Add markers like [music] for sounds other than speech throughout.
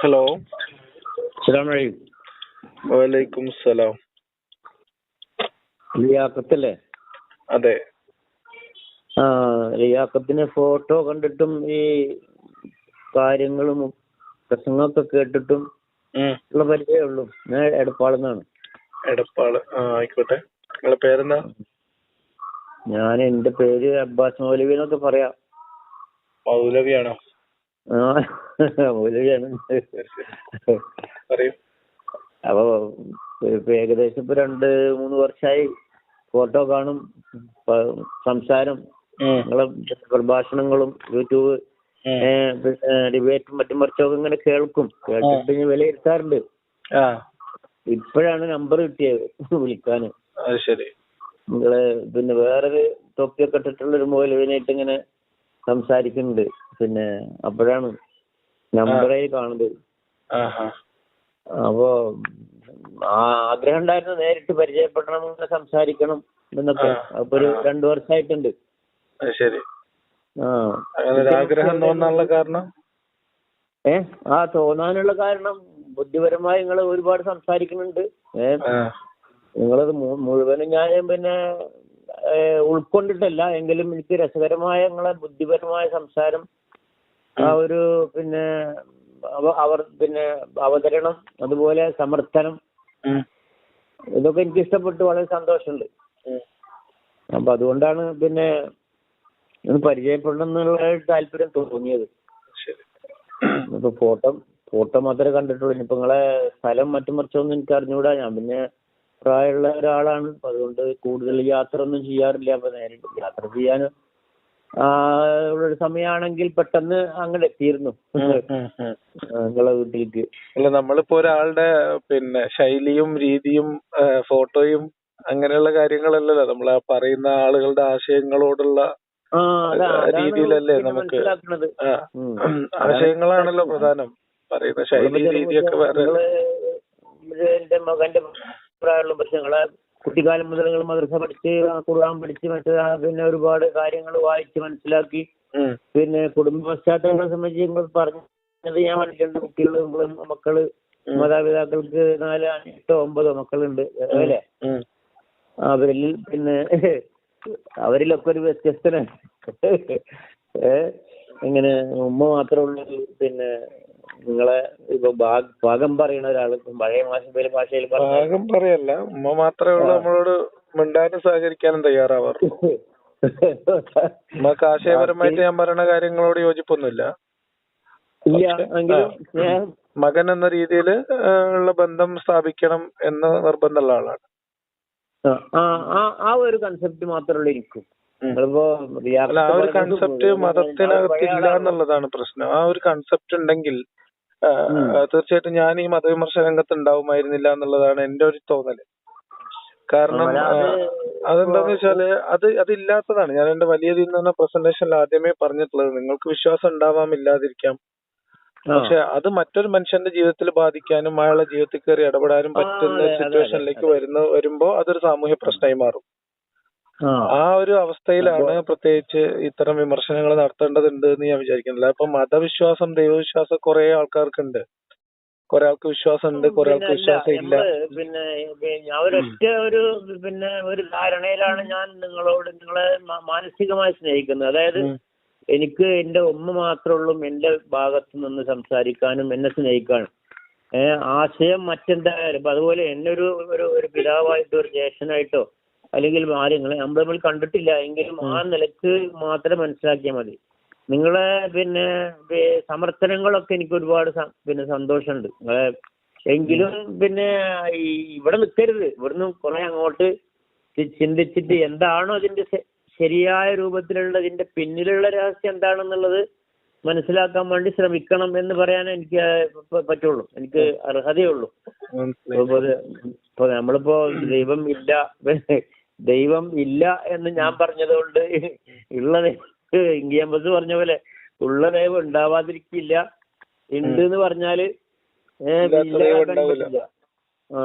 Hello അസ്സലാമു അലൈക്കും വലൈക്കും സലാം ലിയാഖത്തല്ലേ അതെ. ആ ഫോട്ടോ കണ്ടിട്ടും ഈ കാര്യങ്ങളും പ്രസംഗമൊക്കെ കേട്ടിട്ടും. ഉള്ള പരിചയമേ ഉള്ളൂ. ഞാൻ എടപ്പാളെന്നാണ് എടപ്പാൾ. ആ ആയിക്കോട്ടെ. നിങ്ങളെ പേരെന്താ? ഞാൻ എന്റെ പേര് അബ്ബാസ് മൗലവി എന്നൊക്കെ പറയാം. മൗലവിയാണോ? ആ മൗലവിയാണ്. പറയൂ. അപ്പൊ ഇപ്പൊ ഏകദേശം ഇപ്പൊ രണ്ട് മൂന്ന് വർഷമായി ഫോട്ടോ കാണും സംസാരം. നിങ്ങളെ പ്രഭാഷണങ്ങളും യൂട്യൂബ് പിന്നെ ഡിബേറ്റും മറ്റും മറിച്ചൊക്കെ ഇങ്ങനെ കേൾക്കും. കേട്ടിട്ട് ഞാൻ വിലയിരുത്താറുണ്ട്. ഇപ്പോഴാണ് നമ്പർ കിട്ടിയത് വിളിക്കാന്. നിങ്ങൾ പിന്നെ വേറൊരു തൊപ്പിയൊക്കെ ഇട്ടിട്ടുള്ള ഒരു മൗലവിനായിട്ട് ഇങ്ങനെ സംസാരിക്കുന്നുണ്ട്. പിന്നെ അപ്പോഴാണ് നമ്പറേ കാണുന്നത്. അപ്പോ ആഗ്രഹം ഉണ്ടായിരുന്നു നേരിട്ട് പരിചയപ്പെടണം സംസാരിക്കണം എന്നൊക്കെ. അപ്പൊ ഒരു രണ്ടു വർഷമായിട്ടുണ്ട്. ശരി. ആഗ്രഹം തോന്നാനുള്ള കാരണം? ഏ? ആ തോന്നാനുള്ള കാരണം ബുദ്ധിപരമായി നിങ്ങൾ ഒരുപാട് സംസാരിക്കുന്നുണ്ട്. ഏ? ആ. നിങ്ങളത് മുഴുവനും ഞാൻ പിന്നെ ഉൾക്കൊണ്ടിട്ടല്ല. എങ്കിലും എനിക്ക് രസകരമായ നിങ്ങളെ ബുദ്ധിപരമായ സംസാരം ആ ഒരു പിന്നെ അവർ പിന്നെ അവതരണം അതുപോലെ സമർത്ഥനം ഇതൊക്കെ എനിക്ക് ഇഷ്ടപ്പെട്ടു വളരെ സന്തോഷമുണ്ട്. അപ്പൊ അതുകൊണ്ടാണ് പിന്നെ ഒന്ന് പരിചയപ്പെടണം എന്നുള്ള താല്പര്യം തോന്നിയത്. ഇപ്പൊ ഫോട്ടോ ഫോട്ടോ മാത്രമേ കണ്ടിട്ടുള്ളൂ. ഇനിയിപ്പോ നിങ്ങളെ സ്ഥലം മറ്റും മറിച്ചൊന്നും എനിക്ക് അറിഞ്ഞുകൂടാ. ഞാൻ പിന്നെ പ്രായമുള്ള ഒരാളാണ്. അപ്പൊ അതുകൊണ്ട് കൂടുതൽ യാത്ര ഒന്നും ചെയ്യാറില്ല. അപ്പൊ നേരിട്ട് യാത്ര ചെയ്യാൻ ഉള്ളൊരു സമയമാണെങ്കിൽ പെട്ടെന്ന് അങ്ങോട്ട് എത്തിയിരുന്നു. ഉം. നിങ്ങളെ വീട്ടിലേക്ക്. അല്ല നമ്മളിപ്പോ ഒരാളുടെ പിന്നെ ശൈലിയും രീതിയും ഫോട്ടോയും അങ്ങനെയുള്ള കാര്യങ്ങളല്ലല്ലോ. നമ്മൾ പറയുന്ന ആളുകളുടെ ആശയങ്ങളോടുള്ള രീതിയിലല്ലേ നമുക്ക് ആശയങ്ങളാണല്ലോ പ്രധാനം. പറയുന്ന ശൈലി രീതിയൊക്കെ വേറെ എന്റെ മകന്റെ പ്രായമുള്ള പക്ഷെ കുട്ടിക്കാലം മുതൽ നിങ്ങൾ മദ്രസ പഠിച്ച് ഖുർആൻ പഠിച്ച് മറ്റേ പിന്നെ ഒരുപാട് കാര്യങ്ങൾ വായിച്ച് മനസ്സിലാക്കി. പിന്നെ കുടുംബ പശ്ചാത്തലങ്ങളെ സംബന്ധിച്ച് നിങ്ങൾ പറഞ്ഞത് ഞാൻ മനസ്സിലുണ്ട് കുട്ടികൾ മക്കൾ മാതാപിതാക്കൾക്ക് നാല് എട്ടോ ഒമ്പതോ മക്കളുണ്ട്. അല്ലേ. അവരിൽ പിന്നെ അവരിലൊക്കെ ഒരു വ്യത്യസ്തനാണ്. ഏഹ് ഇങ്ങനെ ഉമ്മ മാത്രമുള്ള പിന്നെ നിങ്ങളെ ഇപ്പൊ ഭാഗം പറയുന്ന ഒരാൾ പഴയ ഭാഷ ഭാഷയിൽ ഭാഗം പറയല്ല. ഉമ്മ മാത്രമേ ഉള്ളൂ നമ്മളോട് മിണ്ടാനും സഹകരിക്കാനും തയ്യാറാവാറ്. നമുക്ക് ആശയപരമായിട്ട് ഞാൻ പറയുന്ന കാര്യങ്ങളോട് യോജിപ്പൊന്നുമില്ല. മകൻ എന്ന രീതിയിൽ ഉള്ള ബന്ധം സ്ഥാപിക്കണം എന്ന് നിർബന്ധമുള്ള ആളാണ്. ആ, ഒരു കൺസെപ്റ്റ് മാത്രമേ ഇരിക്കും. എനിക്കും അല്ല ആ ഒരു കൺസെപ്റ്റ് മതത്തിനകത്ത് ഇല്ല എന്നുള്ളതാണ് പ്രശ്നം. ആ ഒരു കൺസെപ്റ്റ് ഉണ്ടെങ്കിൽ. തീർച്ചയായിട്ടും ഞാൻ ഈ മതവിമർശന രംഗത്ത് ഉണ്ടാവുമായിരുന്നില്ല എന്നുള്ളതാണ് എന്റെ ഒരു തോന്നൽ കാരണം അതെന്താന്ന് വെച്ചാൽ അത് അതില്ലാത്തതാണ്. ഞാൻ എന്റെ വലിയ ഇതിൽ നിന്ന് പ്രസന്റേഷനിൽ ആദ്യമേ പറഞ്ഞിട്ടുള്ളത് നിങ്ങൾക്ക് വിശ്വാസം ഉണ്ടാവാം ഇല്ലാതിരിക്കാം. പക്ഷെ അത് മറ്റൊരു മനുഷ്യന്റെ ജീവിതത്തിൽ ബാധിക്കാനും അയാളുടെ ജീവിതത്തിൽ കയറി ഇടപെടാനും പറ്റുന്ന സിറ്റുവേഷനിലേക്ക് വരുന്ന വരുമ്പോ അതൊരു സാമൂഹ്യ പ്രശ്നമായി മാറും. ആ. ഒരു അവസ്ഥയിലാണ് പ്രത്യേകിച്ച് ഇത്തരം വിമർശനങ്ങൾ നടത്തേണ്ടതുണ്ട് എന്ന് ഞാൻ വിചാരിക്കുന്നില്ല. അപ്പൊ മതവിശ്വാസം ദൈവവിശ്വാസം കുറെ ആൾക്കാർക്കുണ്ട്. കുറെ ആൾക്ക് വിശ്വാസം ഉണ്ട് കുറെ ആൾക്ക് വിശ്വാസം ഇല്ല പിന്നെ ഞാൻ ഒരൊറ്റ ഒരു പിന്നെ ഒരു ധാരണയിലാണ് ഞാൻ നിങ്ങളോട് നിങ്ങളെ മാനസികമായി സ്നേഹിക്കുന്നത്. അതായത് എനിക്ക് എന്റെ ഉമ്മ മാത്രമുള്ളൂ എന്റെ ഭാഗത്ത് നിന്ന് സംസാരിക്കാനും എന്നെ സ്നേഹിക്കാനും. ഏഹ് ആശയം മറ്റെന്തായാലും. അതുപോലെ എന്നെ ഒരു ഒരു ഒരു പിതാവായിട്ടോ ഒരു ജ്യേഷ്ഠനായിട്ടോ അല്ലെങ്കിൽ ആരെങ്കിലും നമ്മൾ തമ്മിൽ കണ്ടിട്ടില്ല എങ്കിലും ആ നിലയ്ക്ക് മാത്രം മനസ്സിലാക്കിയാൽ മതി. നിങ്ങളെ പിന്നെ സമർത്ഥനങ്ങളൊക്കെ എനിക്ക് ഒരുപാട് പിന്നെ സന്തോഷമുണ്ട്. നിങ്ങളെ എങ്കിലും പിന്നെ ഇവിടെ നിൽക്കരുത് ഇവിടുന്ന് കുറെ അങ്ങോട്ട് ചിന്തിച്ചിട്ട് എന്താണോ അതിന്റെ ശരിയായ രൂപത്തിലുള്ള ഇതിന്റെ പിന്നിലുള്ള രഹസ്യം എന്താണെന്നുള്ളത് മനസ്സിലാക്കാൻ വേണ്ടി ശ്രമിക്കണം എന്ന് പറയാൻ എനിക്ക് പറ്റുള്ളൂ. എനിക്ക് അർഹതയുള്ളൂ ഇപ്പൊ നമ്മളിപ്പോ ദൈവം ഇല്ല. ദൈവം ഇല്ല എന്ന് ഞാൻ പറഞ്ഞതുകൊണ്ട് ഉള്ള ഇങ്കിയമ്പസ് പറഞ്ഞ പോലെ ഉള്ള ദൈവം ഉണ്ടാവാതിരിക്കില്ല. ഉണ്ട് എന്ന് പറഞ്ഞാൽ. ആ.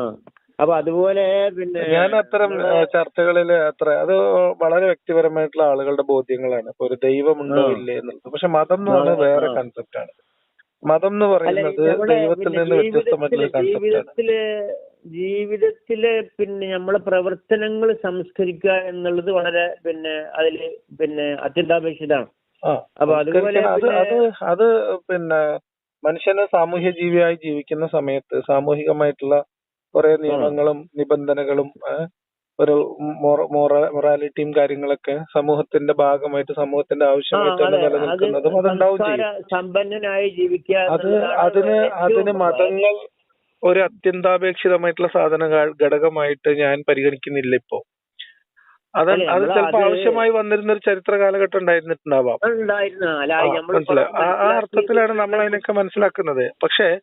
അപ്പൊ അതുപോലെ പിന്നെ ഞാൻ അത്തരം ചർച്ചകളിൽ അത്ര അത് വളരെ വ്യക്തിപരമായിട്ടുള്ള ആളുകളുടെ ബോധ്യങ്ങളാണ്. ഇപ്പൊ ഒരു ദൈവം ഉണ്ടോ ആ. ഇല്ലേ എന്നുള്ളത് പക്ഷെ മതം എന്ന് പറഞ്ഞാൽ വേറെ കൺസെപ്റ്റ് ആണ്. മതം എന്ന് പറയുന്നത് ദൈവത്തിൽ നിന്ന് വ്യത്യസ്തമായിട്ടുള്ള കൺസെപ്റ്റ് കൺസെപ്റ്റാണ് ജീവിതത്തിൽ പിന്നെ നമ്മളെ പ്രവർത്തനങ്ങൾ സംസ്കരിക്കുക എന്നുള്ളത് വളരെ പിന്നെ അതിൽ പിന്നെ അത്യന്താപേക്ഷിതാണ് അപ്പൊ അതുപോലെ അത് അത് പിന്നെ മനുഷ്യന് സാമൂഹ്യ ജീവിയായി ജീവിക്കുന്ന സമയത്ത് സാമൂഹികമായിട്ടുള്ള കുറെ നിയമങ്ങളും നിബന്ധനകളും ഒരു മൊറാലിറ്റിയും കാര്യങ്ങളൊക്കെ സമൂഹത്തിന്റെ ഭാഗമായിട്ട് സമൂഹത്തിന്റെ ആവശ്യമായിട്ടാണ് നിലനിൽക്കുന്നതും അതുണ്ടാവും സമ്പന്നനായി ജീവിക്കുക അത് അതിന് അതിന് മതങ്ങൾ ഒരു അത്യന്താപേക്ഷിതമായിട്ടുള്ള സാധന ഘടകമായിട്ട് ഞാൻ പരിഗണിക്കുന്നില്ല ഇപ്പൊ. അത് അത് ചിലപ്പോ ആവശ്യമായി വന്നിരുന്ന ഒരു ചരിത്ര കാലഘട്ടം ഉണ്ടായിരുന്നിട്ടുണ്ടാവാം. ഉണ്ടായിരുന്ന. ആ, അർത്ഥത്തിലാണ് നമ്മൾ അതിനൊക്കെ മനസ്സിലാക്കുന്നത്. പക്ഷേ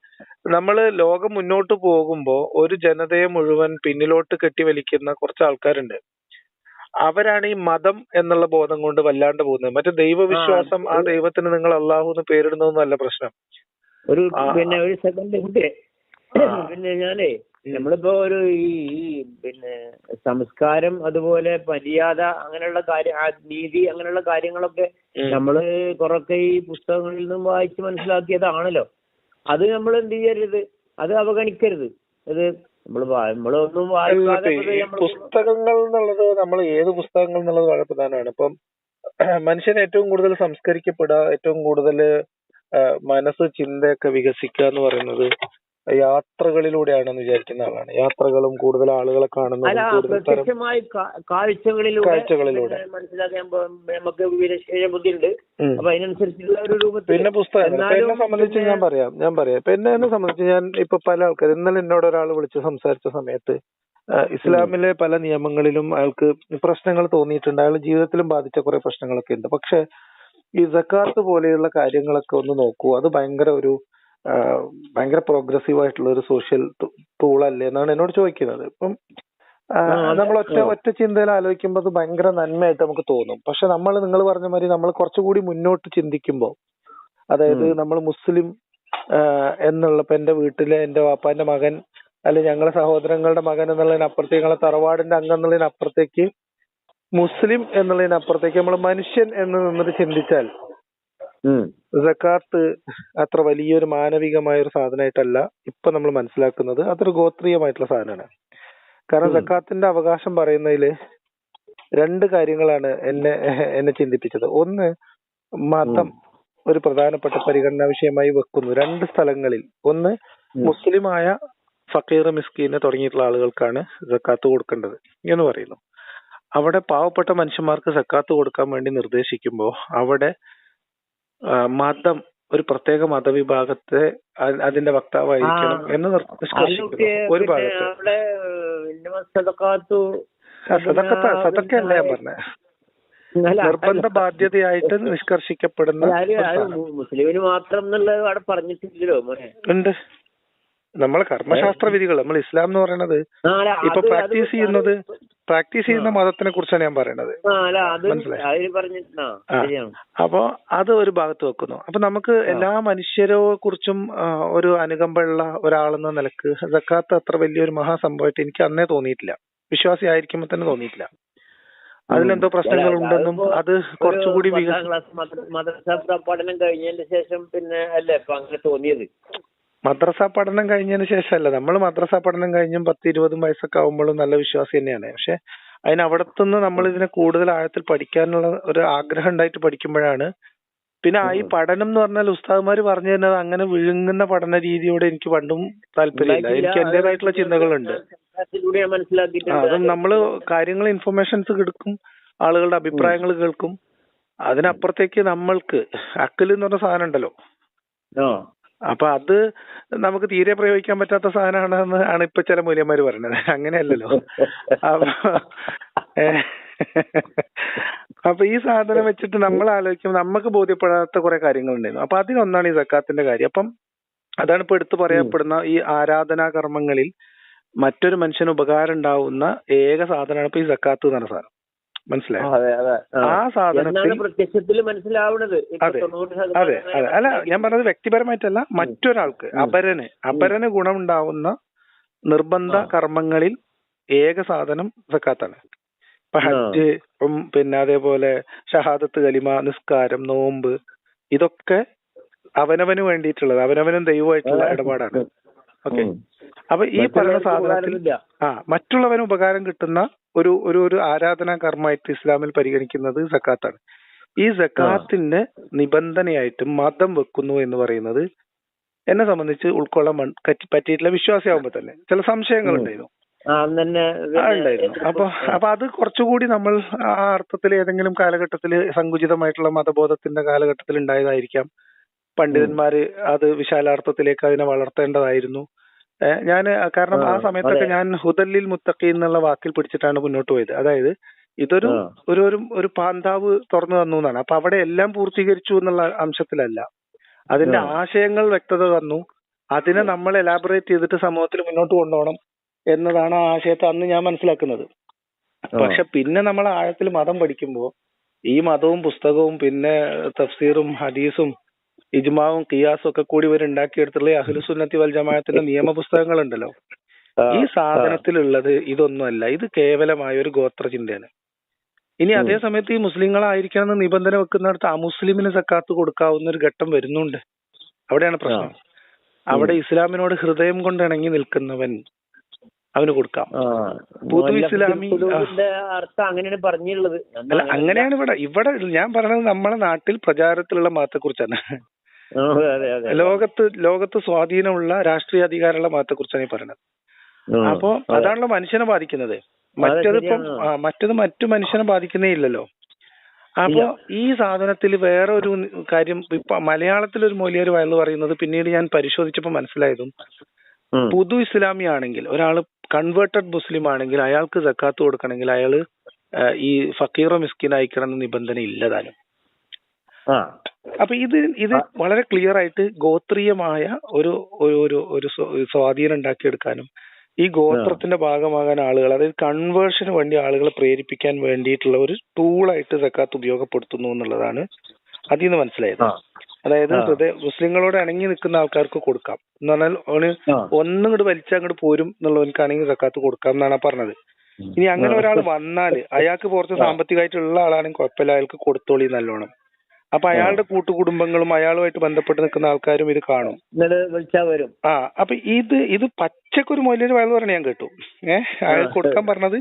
നമ്മൾ ലോകം മുന്നോട്ട് പോകുമ്പോ ഒരു ജനതയെ മുഴുവൻ പിന്നിലോട്ട് കെട്ടി വലിക്കുന്ന കുറച്ച് ആൾക്കാരുണ്ട്. അവരാണ് ഈ മതം എന്നുള്ള ബോധം കൊണ്ട് വല്ലാണ്ട് പോകുന്നത്. മറ്റേ ദൈവവിശ്വാസം ആ ദൈവത്തിന് നിങ്ങൾ അള്ളാഹു എന്ന് പേരിടുന്നതൊന്നും അല്ല പ്രശ്നം. ഒരു പിന്നെ ഒരു സെക്കൻഡ്. പിന്നെ ഞാനേ. നമ്മളിപ്പോ ഒരു ഈ ഈ പിന്നെ സംസ്കാരം അതുപോലെ മര്യാദ അങ്ങനെയുള്ള കാര്യം ആ നീതി അങ്ങനെയുള്ള കാര്യങ്ങളൊക്കെ. നമ്മൾ കുറൊക്കെ ഈ പുസ്തകങ്ങളിൽ നിന്നും വായിച്ച് മനസ്സിലാക്കിയതാണല്ലോ അത് നമ്മൾ എന്ത് ചെയ്യരുത് അത് അവഗണിക്കരുത് അത് നമ്മൾ നമ്മളൊന്നും വായിക്കാതെ ഇപ്പൊ ഈ ഇപ്പൊ നമ്മൾ പുസ്തകങ്ങൾ എന്നുള്ളത് നമ്മൾ ഏത് പുസ്തകങ്ങൾ എന്നുള്ളത് വളരെ പ്രധാനമാണ് ഇപ്പം [clears throat] മനുഷ്യൻ ഏറ്റവും കൂടുതൽ സംസ്കരിക്കപ്പെടുക ഏറ്റവും കൂടുതൽ മനസ്സ് ചിന്തയൊക്കെ വികസിക്കുക എന്ന് പറയുന്നത് യാത്രകളിലൂടെയാണെന്ന് വിചാരിക്കുന്ന ആളാണ്. യാത്രകളും കൂടുതൽ ആളുകളെ കാണുന്ന പ്രത്യക്ഷമായി കാഴ്ചകളിലൂടെ കാഴ്ചകളിലൂടെ. പിന്നെ മനസ്സിലാക്കാൻ പോ- നമുക്ക് വിരശേഷ ബുദ്ധിയുണ്ട്. അപ്പൊ അതിനനുസരിച്ചുള്ള ഒരു രൂപത്തിൽ പിന്നെ പുസ്തകങ്ങൾ. എന്നെ സംബന്ധിച്ച് ഞാൻ പറയാം. ഞാൻ പറയാം. ഇപ്പൊ എന്നെ സംബന്ധിച്ച് ഞാൻ ഇപ്പൊ പല ആൾക്കാർ ഇന്നലെ എന്നോട് ഒരാൾ വിളിച്ച് സംസാരിച്ച സമയത്ത് ഇസ്ലാമിലെ പല നിയമങ്ങളിലും അയാൾക്ക് പ്രശ്നങ്ങൾ തോന്നിയിട്ടുണ്ട്. അയാൾ ജീവിതത്തിലും ബാധിച്ച കുറെ പ്രശ്നങ്ങളൊക്കെ ഉണ്ട്. പക്ഷെ ഈ സക്കാത്ത് പോലെയുള്ള കാര്യങ്ങളൊക്കെ ഒന്ന് നോക്കൂ. അത് ഭയങ്കര ഒരു ഭയങ്കര പ്രോഗ്രസീവ് ആയിട്ടുള്ള ഒരു സോഷ്യൽ ടൂൾ അല്ലേ എന്നാണ് എന്നോട് ചോദിക്കുന്നത്. ഇപ്പം നമ്മൾ ഒറ്റ ഒറ്റ ചിന്തയിൽ ആലോചിക്കുമ്പോൾ അത് ഭയങ്കര നന്മയായിട്ട് നമുക്ക് തോന്നും. പക്ഷെ നമ്മൾ നിങ്ങൾ പറഞ്ഞ മാതിരി നമ്മൾ കുറച്ചുകൂടി മുന്നോട്ട് ചിന്തിക്കുമ്പോൾ അതായത് നമ്മൾ മുസ്ലിം എന്നുള്ള ഇപ്പൊ എന്റെ വീട്ടിലെ എന്റെ വാപ്പാന്റെ മകൻ അല്ലെ ഞങ്ങളെ സഹോദരങ്ങളുടെ മകൻ എന്നുള്ളതിനപ്പുറത്തേക്ക് ഞങ്ങളെ തറവാടിന്റെ അംഗം എന്നുള്ളതിനപ്പുറത്തേക്ക് മുസ്ലിം എന്നുള്ളതിനപ്പുറത്തേക്ക് നമ്മൾ മനുഷ്യൻ എന്ന് നിന്നിട്ട് ചിന്തിച്ചാൽ. സക്കാത്ത് അത്ര വലിയൊരു മാനവികമായ ഒരു സാധനമായിട്ടല്ല ഇപ്പൊ നമ്മൾ മനസ്സിലാക്കുന്നത്. അതൊരു ഗോത്രീയമായിട്ടുള്ള സാധനമാണ് കാരണം. സക്കാത്തിന്റെ അവകാശം പറയുന്നതിൽ രണ്ട് കാര്യങ്ങളാണ് എന്നെ എന്നെ ചിന്തിപ്പിച്ചത്. ഒന്ന് മതം ഒരു പ്രധാനപ്പെട്ട പരിഗണനാ വിഷയമായി വെക്കുന്നു രണ്ട് സ്ഥലങ്ങളിൽ. ഒന്ന് മുസ്ലിമായ ഫക്കീർ മിസ്കീന് തുടങ്ങിയിട്ടുള്ള ആളുകൾക്കാണ് സക്കാത്ത് കൊടുക്കേണ്ടത് എന്ന് പറയുന്നു. അവിടെ പാവപ്പെട്ട മനുഷ്യന്മാർക്ക് സക്കാത്ത് കൊടുക്കാൻ വേണ്ടി നിർദ്ദേശിക്കുമ്പോൾ അവിടെ മതം ഒരു പ്രത്യേക മതവിഭാഗത്തെ അതിന്റെ വക്താവായിരിക്കണം എന്ന് നിഷ്കർഷിക്കുന്നു. ഒരു ഭാഗത്ത്. സദക്കത്ത സദക്കല്ല ഞാൻ പറഞ്ഞത് നിർബന്ധ ബാധ്യതയായിട്ട് നിഷ്കർഷിക്കപ്പെടുന്ന മുസ്ലിമിന് മാത്രം എന്നുള്ളത് അവിടെ പറഞ്ഞിട്ടില്ലല്ലോ ഉണ്ട്. നമ്മളെ കർമ്മശാസ്ത്ര വിധികൾ നമ്മൾ ഇസ്ലാം എന്ന് പറയുന്നത് ഇപ്പൊ പ്രാക്ടീസ് ചെയ്യുന്നത് പ്രാക്ടീസ് ചെയ്യുന്ന മതത്തിനെ കുറിച്ചാണ് ഞാൻ പറയണത് മനസ്സിലായി. അപ്പോ അത് ഒരു ഭാഗത്ത് വെക്കുന്നു. അപ്പൊ നമുക്ക് എല്ലാ മനുഷ്യരെ കുറിച്ചും ഒരു അനുകമ്പയുള്ള ഒരാളെന്ന നിലയ്ക്ക് സക്കാത്ത് അത്ര വലിയൊരു മഹാസംഭവമായിട്ട് എനിക്ക് അന്നേ തോന്നിയിട്ടില്ല. വിശ്വാസി ആയിരിക്കുമ്പോ തന്നെ തോന്നിയിട്ടില്ല. അതിലെന്തോ പ്രശ്നങ്ങൾ ഉണ്ടെന്നും അത് കുറച്ചുകൂടി മദ്രസ പഠനം കഴിഞ്ഞതിന് ശേഷം പിന്നെ അല്ലേ അങ്ങനെ തോന്നിയത്. മദ്രസ പഠനം കഴിഞ്ഞതിന് ശേഷമല്ല. നമ്മൾ മദ്രസ പഠനം കഴിഞ്ഞും പത്ത് ഇരുപതും വയസ്സൊക്കെ ആകുമ്പോഴും നല്ല വിശ്വാസി തന്നെയാണ്. പക്ഷെ അതിന് അവിടത്തുനിന്ന് നമ്മൾ ഇതിനെ കൂടുതൽ ആഴത്തിൽ പഠിക്കാനുള്ള ഒരു ആഗ്രഹം ഉണ്ടായിട്ട് പഠിക്കുമ്പോഴാണ്. പിന്നെ ആ ഈ പഠനം എന്ന് പറഞ്ഞാൽ ഉസ്താദ്മാർ പറഞ്ഞു തരുന്നത് അങ്ങനെ വിഴുങ്ങുന്ന പഠന രീതിയോട് എനിക്ക് പണ്ടും താല്പര്യമില്ല. എനിക്ക് എന്റേതായിട്ടുള്ള ചിന്തകളുണ്ട്. അതും നമ്മൾ കാര്യങ്ങൾ ഇൻഫർമേഷൻസ് കിടക്കും ആളുകളുടെ അഭിപ്രായങ്ങൾ കേൾക്കും. അതിനപ്പുറത്തേക്ക് നമ്മൾക്ക് അക്കൽ എന്ന് പറഞ്ഞ സാധനം ഉണ്ടല്ലോ. അപ്പൊ അത് നമുക്ക് തീരെ പ്രയോഗിക്കാൻ പറ്റാത്ത സാധനമാണെന്ന് ആണ് ഇപ്പൊ ചില മൂല്യന്മാര് പറയുന്നത്. അങ്ങനെയല്ലല്ലോ. അപ്പൊ ഈ സാധനം വെച്ചിട്ട് നമ്മൾ ആലോചിക്കുമ്പോൾ നമുക്ക് ബോധ്യപ്പെടാത്ത കുറെ കാര്യങ്ങളുണ്ടായിരുന്നു. അപ്പൊ അതിലൊന്നാണ് ഈ സക്കാത്തിന്റെ കാര്യം. അപ്പം അതാണ് ഇപ്പൊ എടുത്തു പറയപ്പെടുന്ന ഈ ആരാധനാ കർമ്മങ്ങളിൽ മറ്റൊരു മനുഷ്യന് ഉപകാരം ഉണ്ടാവുന്ന ഏക സാധനമാണ് ഇപ്പൊ ഈ സക്കാത്ത് എന്ന് പറഞ്ഞ സാധനം. മനസ്സിലായോ? ആ. സാധനത്തിൽ പ്രത്യക്ഷത്തിൽ മനസ്സിലാവുന്നത്? അതെ. അതെ അതെ അല്ല ഞാൻ പറഞ്ഞത് വ്യക്തിപരമായിട്ടല്ല മറ്റൊരാൾക്ക്. അപരന് അപരന് ഗുണമുണ്ടാവുന്ന നിർബന്ധ കർമ്മങ്ങളിൽ ഏക സാധനം സക്കാത്താണ്. ഇപ്പൊ ഹജ്ജ് പിന്നെ അതേപോലെ ഷഹാദത്ത് കലിമ നിസ്കാരം നോമ്പ് ഇതൊക്കെ അവനവന് വേണ്ടിയിട്ടുള്ളത് അവനവനും ദൈവമായിട്ടുള്ള ഇടപാടാണ്. ഓക്കെ. അപ്പൊ ഈ പറയുന്ന സാധനത്തിൽ ആ മറ്റുള്ളവന് ഉപകാരം കിട്ടുന്ന ഒരു ഒരു ഒരു ആരാധനാ കർമ്മമായിട്ട് ഇസ്ലാമിൽ പരിഗണിക്കുന്നത് സക്കാത്താണ്. ഈ സക്കാത്തിന് നിബന്ധനയായിട്ട് മതം വെക്കുന്നു എന്ന് പറയുന്നത് എന്നെ സംബന്ധിച്ച് ഉൾക്കൊള്ളാൻ പറ്റിയിട്ടില്ല. വിശ്വാസിയാവുമ്പോ തന്നെ ചില സംശയങ്ങൾ ഉണ്ടായിരുന്നു. അപ്പൊ അപ്പൊ അത് കുറച്ചുകൂടി നമ്മൾ ആ അർത്ഥത്തിൽ ഏതെങ്കിലും കാലഘട്ടത്തിൽ സങ്കുചിതമായിട്ടുള്ള മതബോധത്തിന്റെ കാലഘട്ടത്തിൽ ഉണ്ടായതായിരിക്കാം. പണ്ഡിതന്മാര് അത് വിശാലാർത്ഥത്തിലേക്ക് അതിനെ വളർത്തേണ്ടതായിരുന്നു. ഞാൻ കാരണം ആ സമയത്തൊക്കെ ഞാൻ ഹുദല്ലിൽ മുത്തഖി എന്നുള്ള വാക്കിൽ പിടിച്ചിട്ടാണ് മുന്നോട്ട് പോയത്. അതായത് ഇതൊരു ഒരു ഒരു പാന്താവ് തുറന്നു തന്നു എന്നാണ്. അപ്പൊ അവിടെ എല്ലാം പൂർത്തീകരിച്ചു എന്നുള്ള അംശത്തിലല്ല. അതിന്റെ ആശയങ്ങൾ വ്യക്തത തന്നു. അതിനെ നമ്മൾ എലാബറേറ്റ് ചെയ്തിട്ട് സമൂഹത്തിൽ മുന്നോട്ട് കൊണ്ടുപോകണം എന്നതാണ് ആ ആശയത്തെ അന്ന് ഞാൻ മനസ്സിലാക്കുന്നത്. പക്ഷെ പിന്നെ നമ്മൾ ആഴത്തിൽ മതം പഠിക്കുമ്പോൾ ഈ മതവും പുസ്തകവും പിന്നെ തഫ്സീറും ഹദീസും ഇജ്മാവും കിയാസും ഒക്കെ കൂടി ഇവർ ഉണ്ടാക്കിയെടുത്തുള്ള അഹ്ലു അഹ്ലുസുന്നത്തി വൽ ജമാഅത്തിന്റെ നിയമ പുസ്തകങ്ങൾ ഉണ്ടല്ലോ ഈ സാധനത്തിലുള്ളത് ഇതൊന്നുമല്ല. ഇത് കേവലമായ ഒരു ഗോത്ര ചിന്തയാണ് ഇനി അതേ സമയത്ത് ഈ മുസ്ലിങ്ങളായിരിക്കണം എന്ന് നിബന്ധന വെക്കുന്നിടത്ത് അമുസ്ലിമിന് സക്കാത്ത് കൊടുക്കാവുന്ന ഒരു ഘട്ടം വരുന്നുണ്ട്. അവിടെയാണ് പ്രശ്നം. അവിടെ ഇസ്ലാമിനോട് ഹൃദയം കൊണ്ട് ഇണങ്ങി നിൽക്കുന്നവൻ അവന് കൊടുക്കാം. പുതു ഇസ്ലാമി- അർത്ഥം അങ്ങനെയാണ് പറഞ്ഞുള്ളത് അല്ല അങ്ങനെയാണ് ഇവിടെ ഇവിടെ ഞാൻ പറഞ്ഞത് നമ്മളെ നാട്ടിൽ പ്രചാരത്തിലുള്ള മതത്തെ കുറിച്ചാണ് ലോകത്ത് ലോകത്ത് സ്വാധീനമുള്ള രാഷ്ട്രീയ അധികാരമുള്ള മതത്തെ കുറിച്ചാണ് ഈ പറയുന്നത്. അപ്പോ അതെ. അതാണല്ലോ മനുഷ്യനെ ബാധിക്കുന്നത് മറ്റതിപ്പം. മറ്റത് മറ്റു മനുഷ്യനെ ബാധിക്കുന്നേ ഇല്ലല്ലോ അപ്പോ ഈ സാധനത്തിൽ വേറെ ഒരു കാര്യം ഇപ്പൊ മലയാളത്തിൽ ഒരു മൊലിയർ വയൽ പറയുന്നത് പിന്നീട് ഞാൻ പരിശോധിച്ചപ്പോൾ മനസ്സിലായതും. പുതു ഇസ്ലാമി ആണെങ്കിൽ ഒരാൾ കൺവേർട്ടഡ് മുസ്ലിം ആണെങ്കിൽ അയാൾക്ക് സക്കാത്ത് കൊടുക്കണമെങ്കിൽ അയാൾ ഈ ഫക്കീറോ മിസ്കിൻ അയക്കണം എന്ന നിബന്ധന ഇല്ലതാനും അപ്പൊ ഇത് ഇത് വളരെ ക്ലിയർ ആയിട്ട് ഗോത്രീയമായ ഒരു ഒരു ഒരു ഒരു സ്വ- സ്വാധീനം ഉണ്ടാക്കിയെടുക്കാനും ഈ ഗോത്രത്തിന്റെ ഭാഗമാകാൻ ആളുകൾ അതായത് കൺവേർഷന് വേണ്ടി ആളുകളെ പ്രേരിപ്പിക്കാൻ വേണ്ടിയിട്ടുള്ള ഒരു ടൂളായിട്ട് സക്കാത്ത് ഉപയോഗപ്പെടുത്തുന്നു എന്നുള്ളതാണ് അതിൽ നിന്ന് മനസ്സിലായത്. അതായത്. ഹൃദയ മുസ്ലിങ്ങളോട് ഇണങ്ങി നിൽക്കുന്ന ആൾക്കാർക്ക് കൊടുക്കാം. എന്ന് പറഞ്ഞാൽ അവന്. ഒന്നും ഇങ്ങോട്ട് വലിച്ച അങ്ങോട്ട് പോരും എന്നുള്ളവനിക്കാണെങ്കിൽ സക്കാത്ത് കൊടുക്കാം എന്നാണ് പറഞ്ഞത്. ഇനി അങ്ങനെ ഒരാൾ വന്നാൽ അയാൾക്ക് കുറച്ച് സാമ്പത്തികമായിട്ടുള്ള ആളാണെങ്കിൽ കുഴപ്പമില്ല അയാൾക്ക് കൊടുത്തോളി നല്ലോണം. അപ്പൊ അയാളുടെ കൂട്ടുകുടുംബങ്ങളും അയാളുമായിട്ട് ബന്ധപ്പെട്ട് നിൽക്കുന്ന ആൾക്കാരും ഇത് കാണും. വിളിച്ചാ വരും. ആ അപ്പൊ ഇത് ഇത് പച്ചക്കൊരു മൊയിലൊരു വയൽ പറഞ്ഞ ഞാൻ കേട്ടു. ഏഹ് അയാൾ കൊടുക്കാൻ പറഞ്ഞത്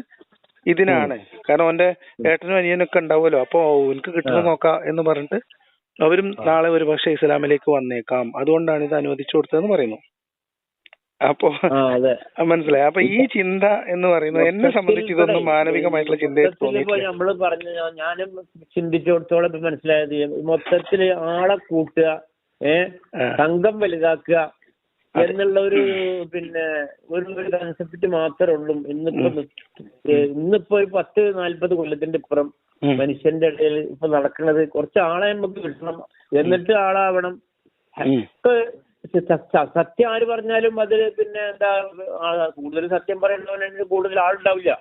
ഇതിനാണ്. കാരണം അവന്റെ ഏട്ടനും അനിയനൊക്കെ ഉണ്ടാവുമല്ലോ. അപ്പൊ എനിക്ക് കിട്ടുന്ന നോക്കാം എന്ന് പറഞ്ഞിട്ട് അവരും നാളെ ഒരു പക്ഷേ ഇസ്ലാമിലേക്ക് വന്നേക്കാം. അതുകൊണ്ടാണ് ഇത് അനുവദിച്ചു കൊടുത്തതെന്ന് പറയുന്നു. അപ്പോ മനസ്സിലായി. അപ്പൊ ഈ ചിന്ത എന്ന് പറയുന്നത് എന്നെ സംബന്ധിച്ച് ഇതൊന്നും മാനവികമായിട്ടുള്ള ഇപ്പൊ തോന്നിയിട്ടില്ല. നമ്മൾ പറഞ്ഞു ഞാനും ചിന്തിച്ചിടത്തോളം ഇപ്പൊ മനസ്സിലായത് മൊത്തത്തിൽ ആളെ കൂട്ടുക ഏഹ്. സംഘം വലുതാക്കുക എന്നുള്ള ഒരു പിന്നെ ഒരു ഒരു കൺസെപ്റ്റ് മാത്രമേ ഉള്ളൂ. ഇന്നിപ്പോ ഇന്നിപ്പോ ഒരു പത്ത് നാല്പത് കൊല്ലത്തിന്റെ ഇപ്പുറം മനുഷ്യന്റെ ഇടയിൽ ഇപ്പൊ നടക്കുന്നത് കുറച്ച് ആളെ നമുക്ക് കിട്ടണം. എന്നിട്ട് ആളാവണം. ഒക്കെ സത്യം ആര് പറഞ്ഞാലും അത് പിന്നെ എന്താ കൂടുതൽ സത്യം പറയുന്നവനാണെങ്കിൽ കൂടുതൽ ആളുണ്ടാവില്ല.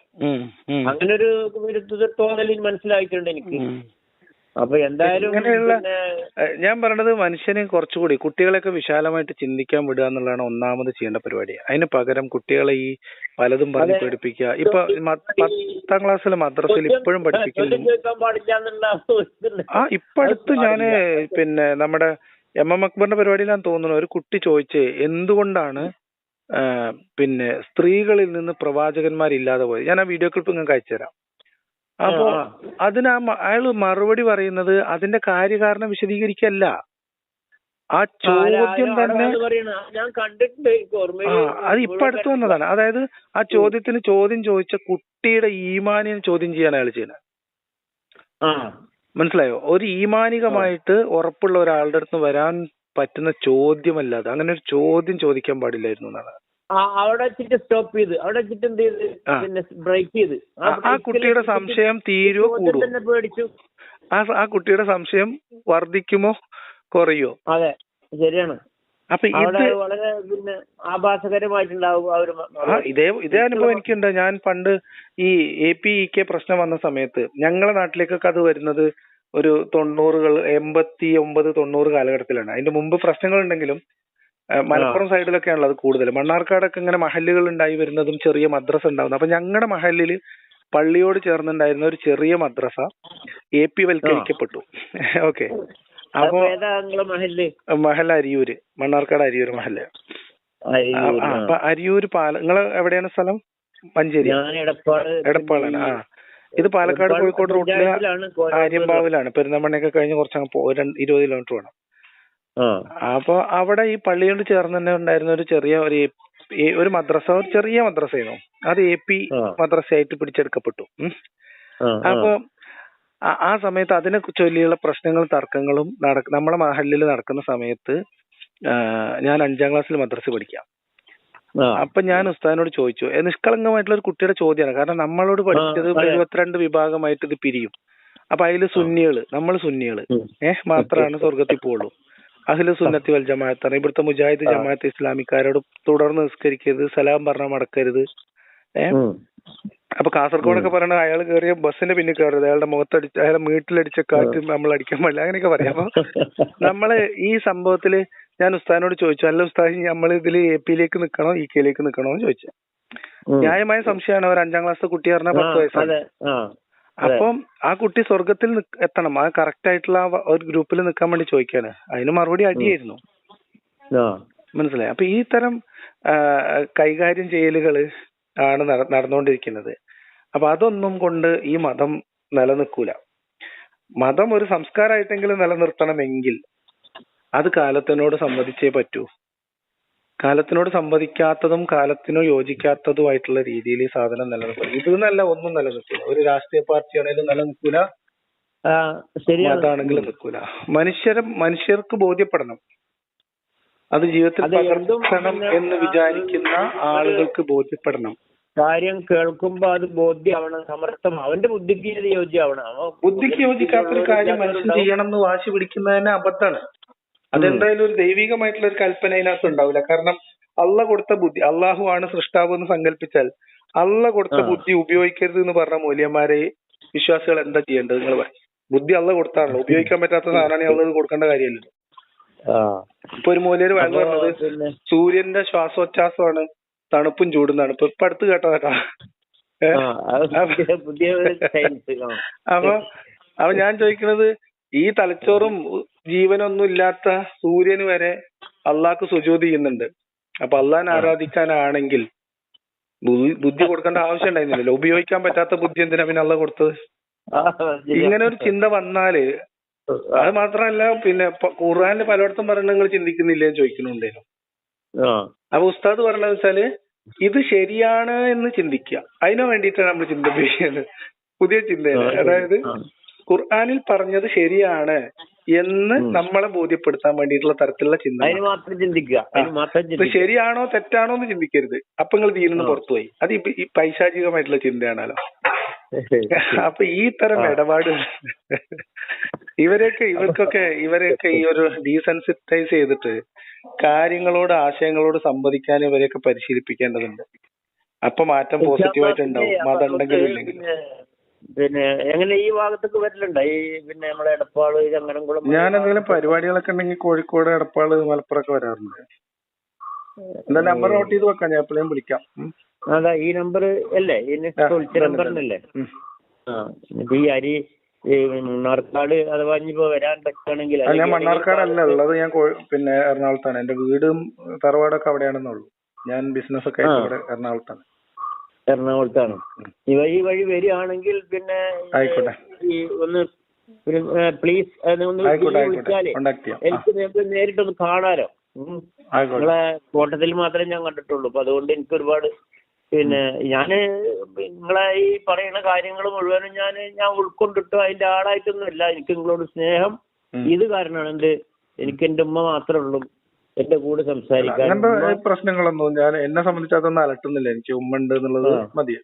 അങ്ങനെ ഒരു വിരുദ്ധ തോന്നൽ മനസ്സിലായിട്ടുണ്ട് എനിക്ക്. അപ്പൊ എന്തായാലും ഞാൻ പറഞ്ഞത് മനുഷ്യനെ കുറച്ചുകൂടി കുട്ടികളെയൊക്കെ വിശാലമായിട്ട് ചിന്തിക്കാൻ വിടുക എന്നുള്ളതാണ് ഒന്നാമത് ചെയ്യേണ്ട പരിപാടി. അതിന് പകരം കുട്ടികളെ ഈ പലതും പറഞ്ഞ്. പഠിപ്പിക്കുക ഇപ്പൊ പത്താം ക്ലാസ്സിലെ മദ്രസയിൽ ഇപ്പോഴും പഠിപ്പിക്കുന്നു ആ ഇപ്പടുത്ത് ഞാൻ പിന്നെ നമ്മുടെ എം എം അക്ബറിന്റെ പരിപാടിയിലാന്ന് തോന്നുന്നു ഒരു കുട്ടി ചോദിച്ചേ എന്തുകൊണ്ടാണ് പിന്നെ സ്ത്രീകളിൽ നിന്ന് പ്രവാചകന്മാരില്ലാതെ പോയത്? ഞാൻ ആ വീഡിയോ ക്ലിപ്പ് നിങ്ങൾക്ക് അയച്ചുതരാം അപ്പോ അതിന് ആ അയാൾ മറുപടി പറയുന്നത് അതിന്റെ കാര്യകാരണം വിശദീകരിക്കല്ല. ആ ചോദ്യം തന്നെ ഞാൻ കണ്ടിട്ടുണ്ട് അത് ഇപ്പൊ അടുത്ത് വന്നതാണ്. അതായത് ആ ചോദ്യത്തിന് ചോദ്യം ചോദിച്ച കുട്ടിയുടെ ഈമാനിനെ ചോദ്യം ചെയ്യാൻ അയാൾ ചെയ്യുന്നത്. മനസ്സിലായോ? ഒരു ഈമാനികമായിട്ട് ഉറപ്പുള്ള ഒരാളുടെ അടുത്ത് വരാൻ പറ്റുന്ന ചോദ്യമല്ലാതെ അങ്ങനെ ഒരു ചോദ്യം ചോദിക്കാൻ പാടില്ലായിരുന്നു എന്നാണ്. ആ, അവിടെ വെച്ചിട്ട് സ്റ്റോപ്പ് ചെയ്ത്. അവിടെ വെച്ചിട്ട് എന്ത് ചെയ്ത്? പിന്നെ ബ്രേക്ക് ചെയ്ത്. ആ- കുട്ടിയുടെ സംശയം തീരുവോ കൂടും പേടിച്ചു. ആ ആ കുട്ടിയുടെ സംശയം വർദ്ധിക്കുമോ കുറയോ അതെ ശരിയാണ്. അപ്പൊ അവിടെ ഇത് വളരെ പിന്നെ ആഭാസകരമായിട്ടുണ്ടാവും ആ ഒരു ഇതേ ഇതേ അനുഭവം എനിക്കുണ്ട്. ഞാൻ പണ്ട് ഈ എ പി ഇ കെ പ്രശ്നം വന്ന സമയത്ത് ഞങ്ങളെ നാട്ടിലേക്കൊക്കെ അത് വരുന്നത് ഒരു തൊണ്ണൂറുകൾ എൺപത്തി ഒമ്പത് തൊണ്ണൂറ് കാലഘട്ടത്തിലാണ്. അതിന്റെ മുമ്പ് പ്രശ്നങ്ങൾ ഉണ്ടെങ്കിലും മലപ്പുറം സൈഡിലൊക്കെയാണല്ലോ അത് കൂടുതൽ മണ്ണാർക്കാടൊക്കെ ഇങ്ങനെ മഹല്ലുകൾ ഉണ്ടായി വരുന്നതും ചെറിയ മദ്രസ ഉണ്ടാവുന്നത് അപ്പൊ ഞങ്ങളുടെ മഹല്ലിൽ പള്ളിയോട് ചേർന്നുണ്ടായിരുന്ന ഒരു ചെറിയ മദ്രസ എ പി വൽക്കരിക്കപ്പെട്ടു. [laughs] ഓക്കെ അപ്പൊ മഹൽ അരിയൂര്. മണ്ണാർക്കാട് അരിയൂര് മഹൽ. ആ. അപ്പൊ അരിയൂര് പാല നിങ്ങൾ എവിടെയാണ് സ്ഥലം? മഞ്ചേരി. എടപ്പാളാണ് ആ. ഇത് പാലക്കാട് കോഴിക്കോട് റൂട്ടിലെ. ആര്യമ്പാവിലാണ്. പെരുന്തമണ്ണയൊക്കെ കഴിഞ്ഞ് കുറച്ചങ്ങ് പോ ഇരുപത് കിലോമീറ്റർ വേണം. അപ്പൊ അവിടെ ഈ പള്ളിയോട് ചേർന്ന് തന്നെ ഉണ്ടായിരുന്ന ഒരു ചെറിയ ഒരു ഒരു മദ്രസ ഒരു ചെറിയ മദ്രസയായിരുന്നു. അത് എ പി മദ്രസയായിട്ട് പിടിച്ചെടുക്കപ്പെട്ടു. അപ്പൊ ആ- സമയത്ത് അതിനെ ചൊല്ലിയുള്ള പ്രശ്നങ്ങളും തർക്കങ്ങളും നടക്ക നമ്മളെ മഹലിൽ നടക്കുന്ന സമയത്ത് ഞാൻ അഞ്ചാം ക്ലാസ്സിൽ മദ്രസ പഠിക്കാം. അപ്പൊ ഞാൻ ഉസ്താദിനോട് ചോദിച്ചു നിഷ്കളങ്കമായിട്ടുള്ള ഒരു കുട്ടിയുടെ ചോദ്യമാണ് കാരണം നമ്മളോട് പഠിച്ചത് ഇരുപത്തിരണ്ട് എഴുപത്തിരണ്ട് വിഭാഗമായിട്ട് ഇത് പിരിയും. അപ്പൊ അതിൽ സുന്നികൾ നമ്മൾ സുന്നികൾ. ഏഹ് മാത്രമാണ് സ്വർഗത്തിൽ പോകുള്ളൂ അഖില സുന്നത്തി വൽ ജമാഅത്താണ് ഇവിടുത്തെ മുജാഹിദ് ജമാഅത്ത് ഇസ്ലാമിക്കാരോട് തുടർന്ന് നിസ്കരിക്കരുത് സലാം പറഞ്ഞാൽ മടക്കരുത്. ഏഹ്. അപ്പൊ കാസർഗോഡൊക്കെ പറയണ അയാൾ കയറിയ ബസ്സിന്റെ പിന്നിൽ കയറരുത് അയാളുടെ മുഖത്തടിച്ച് അയാളെ വീട്ടിലടിച്ച കാറ്റ് നമ്മൾ അടിക്കാൻ പാടില്ല. അങ്ങനെയൊക്കെ പറയാം. അപ്പൊ നമ്മൾ ഈ സംഭവത്തിൽ ഞാൻ ഉസ്താദിനോട് ചോദിച്ചു. അല്ല ഉസ്താദ് നമ്മൾ ഇതിൽ എ പിയിലേക്ക് നിൽക്കണോ ഇ കെയിലേക്ക് നിൽക്കണോ എന്ന് ചോദിച്ചു. ന്യായമായ സംശയമാണ്. ഒരു അഞ്ചാം ക്ലാസ് കുട്ടി പറഞ്ഞാൽ പത്ത് വയസ്സാണ്. അപ്പം ആ കുട്ടി സ്വർഗത്തിൽ എത്തണം. ആ കറക്റ്റ് ആയിട്ടുള്ള ആ ഒരു ഗ്രൂപ്പിൽ നിൽക്കാൻ വേണ്ടി ചോദിക്കാണ്. അതിന് മറുപടി അടിയായിരുന്നു. മനസ്സിലായി? അപ്പൊ ഈ തരം കൈകാര്യം ചെയ്യലുകൾ ആണ് നട- നടന്നുകൊണ്ടിരിക്കുന്നത് അപ്പൊ അതൊന്നും കൊണ്ട് ഈ മതം നിലനിൽക്കൂല. മതം ഒരു സംസ്കാരമായിട്ടെങ്കിലും നിലനിർത്തണമെങ്കിൽ അത് കാലത്തിനോട് സംവദിച്ചേ പറ്റൂ. കാലത്തിനോട് സംവദിക്കാത്തതും കാലത്തിനോ യോജിക്കാത്തതുമായിട്ടുള്ള രീതിയിൽ ഈ സാധനം നിലനിൽക്കും ഇത് എന്നല്ല ഒന്നും നിലനിൽക്കില്ല ഒരു രാഷ്ട്രീയ പാർട്ടി ആണെങ്കിലും നിലനിൽക്കൂല മതാണെങ്കിലും നിൽക്കൂല. മനുഷ്യരെ മനുഷ്യർക്ക് ബോധ്യപ്പെടണം. അത് ജീവിതത്തിൽ പകർത്തണം എന്ന് വിചാരിക്കുന്ന ആളുകൾക്ക് ബോധ്യപ്പെടണം. കാര്യം കേൾക്കുമ്പോ അത് ബോധ്യമാവണം സമർത്ഥം അവന്റെ ബുദ്ധിക്ക് ഇത് യോജ്യമാവണം. ബുദ്ധിക്ക് യോജിക്കാത്ത ഒരു കാര്യം മനുഷ്യൻ ചെയ്യണം എന്ന് വാശി പിടിക്കുന്നത് തന്നെ അബദ്ധമാണ്. അതെന്തായാലും ഒരു ദൈവികമായിട്ടുള്ള ഒരു കൽപ്പന അതിനകത്ത് ഉണ്ടാവില്ല. കാരണം അള്ള കൊടുത്ത ബുദ്ധി അള്ളാഹു ആണ് സൃഷ്ടാവ് എന്ന് സങ്കല്പിച്ചാൽ അള്ള കൊടുത്ത ബുദ്ധി ഉപയോഗിക്കരുത് എന്ന് പറഞ്ഞ മൂല്യന്മാരെ വിശ്വാസികൾ എന്താ ചെയ്യേണ്ടത് നിങ്ങൾ പറയും. ബുദ്ധി അള്ള കൊടുത്താണല്ലോ. ഉപയോഗിക്കാൻ പറ്റാത്ത സാധനമാണ് അള്ളത് കൊടുക്കേണ്ട കാര്യമല്ലോ. ഇപ്പൊ ഒരു മൂലര് പറഞ്ഞത് സൂര്യന്റെ ശ്വാസോച്ഛ്വാസമാണ് തണുപ്പും ചൂടും തണുപ്പ്. ഇപ്പൊ അടുത്ത് കേട്ടതാ. ആ, അത് പുതിയ- പുതിയ ഒരു സയൻസ് ആ. അപ്പൊ അപ്പൊ ഞാൻ ചോദിക്കുന്നത് ഈ തലച്ചോറും ജീവനൊന്നും ഇല്ലാത്ത സൂര്യന് വരെ അള്ളാഹ്ക്ക് സുജൂത് ചെയ്യുന്നുണ്ട്. അപ്പൊ അള്ളാഹിനെ ആരാധിക്കാനാണെങ്കിൽ ബുദ്ധി കൊടുക്കേണ്ട ആവശ്യം ഉണ്ടായിരുന്നില്ലല്ലോ. ഉപയോഗിക്കാൻ പറ്റാത്ത ബുദ്ധി എന്തിനാ പിന്നെ അള്ള കൊടുത്തത്? ഇങ്ങനെ ഒരു ചിന്ത വന്നാൽ അത് മാത്രമല്ല പിന്നെ ഖുർആനിൽ പലയിടത്തും പറയുന്നത് നിങ്ങൾ ചിന്തിക്കുന്നില്ലേ ചോദിക്കുന്നുണ്ടേനു. അപ്പൊ ഉസ്താദ് പറഞ്ഞത് വെച്ചാൽ ഇത് ശരിയാണ് എന്ന് ചിന്തിക്കുക. അതിനു വേണ്ടിയിട്ടാണ് നമ്മൾ ചിന്ത ചെയ്യുന്നത് പുതിയ ചിന്തയാണ് അതായത് ഖുർആാനിൽ പറഞ്ഞത് ശരിയാണ് എന്ന് നമ്മളെ ബോധ്യപ്പെടുത്താൻ വേണ്ടിയിട്ടുള്ള തരത്തിലുള്ള ചിന്ത ചിന്തിക്കുക. ശരിയാണോ തെറ്റാണോ എന്ന് ചിന്തിക്കരുത്. അപ്പൊ നിങ്ങൾ ദീനിന്ന്. പുറത്തുപോയി. അത് ഈ പൈശാചികമായിട്ടുള്ള ചിന്തയാണല്ലോ. [laughs] അപ്പൊ ഈ തരം. ഇടപാട് ഇവരെയൊക്കെ ഇവർക്കൊക്കെ ഇവരെയൊക്കെ ഈ ഒരു ഡീസെൻസിറ്റൈസ് ചെയ്തിട്ട് കാര്യങ്ങളോട് ആശയങ്ങളോട് സംവദിക്കാൻ ഇവരെയൊക്കെ പരിശീലിപ്പിക്കേണ്ടതുണ്ട്. അപ്പൊ മാറ്റം പോസിറ്റീവായിട്ട് ഉണ്ടാവും മതം ഉണ്ടെങ്കിലും ഇല്ലെങ്കിൽ പിന്നെ എങ്ങനെ ഈ ഭാഗത്തൊക്കെ വരലുണ്ടോ? ഈ പിന്നെ നമ്മളെ എടപ്പാൾ ചങ്ങനംകുളം ഞാൻ എന്തെങ്കിലും പരിപാടികളൊക്കെ ഉണ്ടെങ്കിൽ കോഴിക്കോട് എടപ്പാൾ മലപ്പുറം ഒക്കെ വരാറുണ്ട്. എന്താ നമ്പർ നോട്ട് ചെയ്ത് വെക്കാം. ഞാൻ എപ്പോഴും വിളിക്കാം. അതാ ഈ നമ്പർ അല്ലേ? ഈ വിളിച്ച നമ്പർ നമ്പറിനല്ലേ ആ ഇപ്പൊ ഈ അരി ഈ മണ്ണാർക്കാട് അഥവാ ഇനിയിപ്പോ വരാൻ പറ്റുകയാണെങ്കിൽ അല്ല ഞാൻ മണ്ണാർക്കാടല്ല ഉള്ളത് ഞാൻ കോഴി- പിന്നെ എറണാകുളത്താണ്. എന്റെ വീടും തറവാടൊക്കെ അവിടെയാണെന്നുള്ളൂ ഞാൻ ബിസിനസ് ഒക്കെ ആയിട്ട്. ഇവിടെ എറണാകുളത്താണ്. എറണാകുളത്താണ്. ഈ വഴി വരികയാണെങ്കിൽ പിന്നെ ആയിക്കോട്ടെ. ഈ ഒന്ന് പ്ലീസ് ഒന്ന് ആയിക്കോട്ടെ ആയിക്കോട്ടെ. വിളിച്ചാലേ കോണ്ടാക്ട് ചെയ്യാം. ആ, എനിക്ക് നേരിട്ട് നേരിട്ടൊന്ന് കാണാലോ. ഉം. ആയിക്കോട്ടെ. നിങ്ങളെ ഫോട്ടത്തിൽ മാത്രമേ ഞാൻ കണ്ടിട്ടുള്ളൂ. അപ്പൊ അതുകൊണ്ട് എനിക്ക് ഒരുപാട് പിന്നെ ഞാൻ നിങ്ങളെ ഈ പറയുന്ന കാര്യങ്ങൾ മുഴുവനും ഞാൻ ഞാൻ ഉൾക്കൊണ്ടിട്ടോ അതിന്റെ ആളായിട്ടൊന്നുമില്ല. എനിക്ക് നിങ്ങളോട് സ്നേഹം. ഇത് കാരണമാണ് എന്ത്? എനിക്ക് എന്റെ ഉമ്മ മാത്രമേ ഉള്ളൂ. എന്റെ കൂടെ സംസാരിക്കാൻ അങ്ങനത്തെ പ്രശ്നങ്ങളൊന്നും ഞാൻ എന്നെ സംബന്ധിച്ച് അതൊന്നും അലട്ടുന്നില്ല. എനിക്ക് ഉമ്മ ഉണ്ട് എന്നുള്ളത് മതി.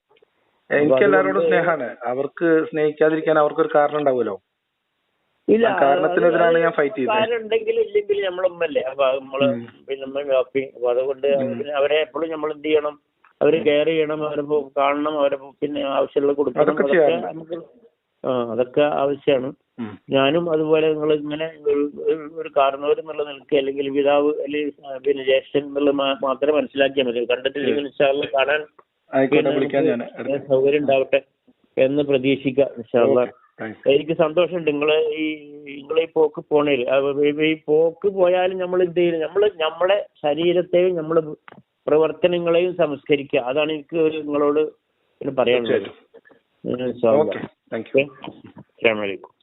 എനിക്ക് എല്ലാരോടും എല്ലാവരോടും സ്നേഹമാണ്. അവർക്ക് സ്നേഹിക്കാതിരിക്കാൻ അവർക്കൊരു കാരണം ഉണ്ടാവുമല്ലോ. ഇല്ല കാരണത്തിനെതിരാണ് ഞാൻ ഫൈറ്റ് ചെയ്തത്. ഉണ്ടെങ്കിൽ ഇല്ലെങ്കിൽ നമ്മളെ ഉമ്മല്ലേ. അപ്പൊ നമ്മൾ പിന്നെ നമ്മൾ അതുകൊണ്ട് അവരെ എപ്പോഴും നമ്മൾ എന്ത് ചെയ്യണം? അവർ കെയർ ചെയ്യണം അവരെ കാണണം അവരെ പിന്നെ ആവശ്യമുള്ള കൊടുക്കണം. അതൊക്കെ നമുക്ക് ആ അതൊക്കെ ആവശ്യമാണ് ഞാനും അതുപോലെ നിങ്ങൾ ഇങ്ങനെ ഒരു- കാരണവർ എന്നുള്ള നിൽക്കുക അല്ലെങ്കിൽ പിതാവ് അല്ലെങ്കിൽ പിന്നെ ജ്യേഷ്ഠൻ എന്നുള്ള മാത്രമേ മനസ്സിലാക്കിയാൽ മതി. കണ്ടിട്ടില്ലെങ്കിൽ ഇൻഷാല്ല കാണാൻ സൗകര്യം ഉണ്ടാവട്ടെ എന്ന് പ്രതീക്ഷിക്കാം ഇൻഷാല്ല എനിക്ക് സന്തോഷമുണ്ട്. നിങ്ങൾ ഈ നിങ്ങളെ ഈ പോക്ക് പോണേൽ. ഈ പോക്ക് പോയാലും നമ്മൾ എന്ത് ചെയ്യും? നമ്മൾ നമ്മളെ ശരീരത്തെയും നമ്മളെ പ്രവർത്തനങ്ങളെയും സംസ്കരിക്കുക. അതാണ് എനിക്ക് ഒരു നിങ്ങളോട് പറയാനുള്ളത്. അസ്സലാമു അലൈക്കും.